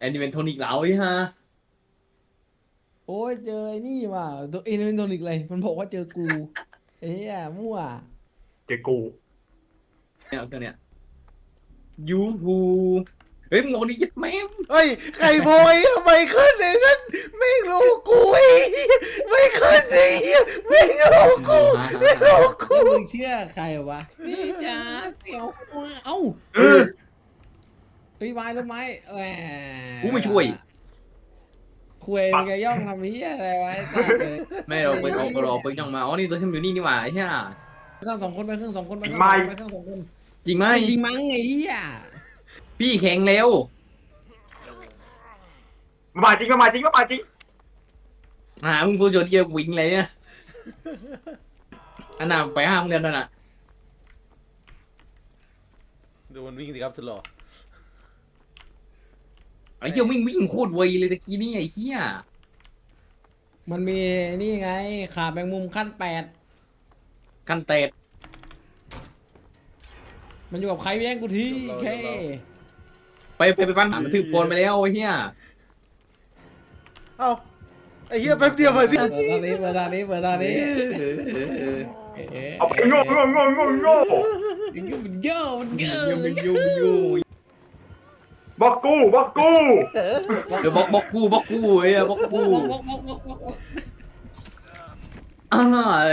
แอนดิเวนโทนิกเหลาไอ้ฮะโอ้ยเจอไอ้นี่ว่ะตัวเอ็นเป็นโทนิกเลย มันบอกว่าเจอกูเอ้ยมั่วเจอกูเนี่ยก็เนี่ยยูฮูเฮ้ยมึงเอาดิยัดแม่งเฮ้ยไข่บอยทำไมขึ้นเลยนั่นไม่รู้กูไอ้เหี้ยไม่ขึ้นไอ้เหี้ยไม่รู้กูไม่รู้กูแล้วมึงเชื่อใครวะนี่จ้าเสียวหัวเอ้า เออ เฮ้ยไม้แล้วไม้แหมกูไม่ช่วย คุยมึงจะย่องทำนี้ยอะไรไว้ตัดเลยไม่เราไปเอาเราไปย่องมาอ๋อนี่ตัวที่มันอยู่นี่นี่หว่าไอ้เหี้ยเครื่องสองคนไปเครื่องสองคนไปเครื่องสองคนไปเครื่องสองคนจริงไหมจริงมั้งไอ้เหี้ยพี่แข็งเร็วมามาจริงมามาจริงมามาจริงหามึงพูดจนเกียววิ่งเลยเนี่ยอันน่ะไปห้ามเรียนนั่นน่ะดูมันวิ่งสิครับสุดหล่อ ไอ้เกียววิ่งวิ่งโคตรไวเลยตะกี้นี่ไอ้เหี้ยมันมีนี่ไงขาแมงมุมขั้นแปดกันเตดมันอยู่กับใครแย่งกูทีเคไปไปไปปั้นหามันถือโพลไปแล้วไอ้เหี้ยเอ้าไอ้เหี้ยแป๊บเดียวมาดิเปิดตอนนี้เปิดตอนนี้เปิดตอนนี้เอาไปโง่โง่โง่โง่โง่ มันเยอะมันเยยูอะยูยู บอกกูบอกกูเดี๋ยวบอกบอกกูบอกกูไอ้เหี้ยบอกกูบอกบอกบอกบอกบอกอ่า